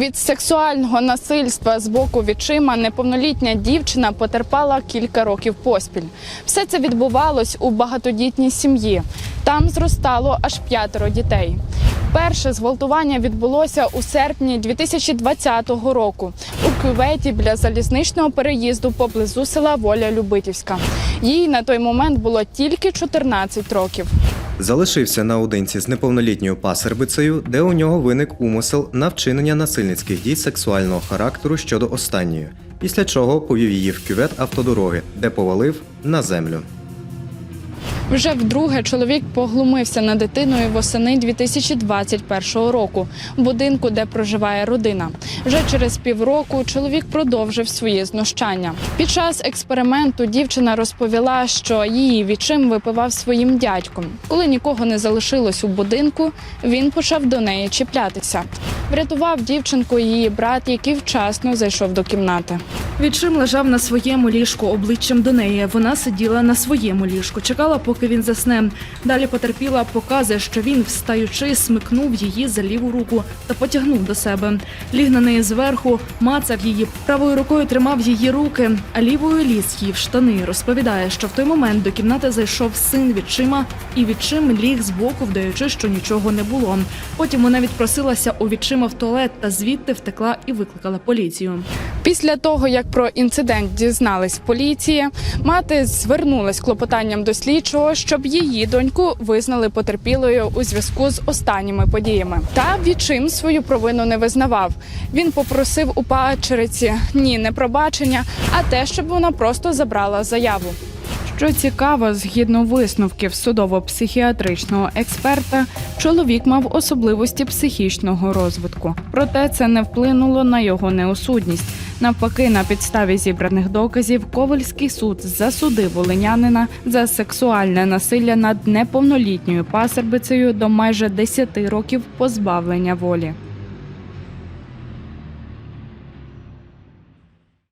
Від сексуального насильства з боку відчима неповнолітня дівчина потерпала кілька років поспіль. Все це відбувалось у багатодітній сім'ї. Там зростало аж п'ятеро дітей. Перше зґвалтування відбулося у серпні 2020 року у кюветі біля залізничного переїзду поблизу села Воля Любитівська. Їй на той момент було тільки 14 років. Залишився наодинці з неповнолітньою пасербицею, де у нього виник умисел на вчинення насильницьких дій сексуального характеру щодо останньої, після чого повів її в кювет автодороги, де повалив на землю. Вже вдруге чоловік поглумився над дитиною восени 2021 року в будинку, де проживає родина. Вже через півроку чоловік продовжив свої знущання. Під час експерименту дівчина розповіла, що її відчим випивав своїм дядьком. Коли нікого не залишилось у будинку, він почав до неї чіплятися. Врятував дівчинку її брат, який вчасно зайшов до кімнати. Відчим лежав на своєму ліжку обличчям до неї. Вона сиділа на своєму ліжку, чекала, поки він засне. Далі потерпіла, показує, що він, встаючи, смикнув її за ліву руку та потягнув до себе. Ліг на неї зверху, мацав її, правою рукою тримав її руки, а лівою ліз її в штани. Розповідає, що в той момент до кімнати зайшов син відчима, і відчим ліг збоку, вдаючи, що нічого не було. Потім вона відпросилася у відчима в туалет та звідти втекла і викликала поліцію. Після того, як про інцидент дізнались поліції, мати звернулась клопотанням до слідчого, щоб її доньку визнали потерпілою у зв'язку з останніми подіями. Та відчим свою провину не визнавав. Він попросив у падчериці ні, не пробачення, а те, щоб вона просто забрала заяву. Що цікаво, згідно висновків судово-психіатричного експерта, чоловік мав особливості психічного розвитку. Проте це не вплинуло на його неосудність. Навпаки, на підставі зібраних доказів Ковальський суд засудив волинянина за сексуальне насилля над неповнолітньою пасербицею до майже 10 років позбавлення волі.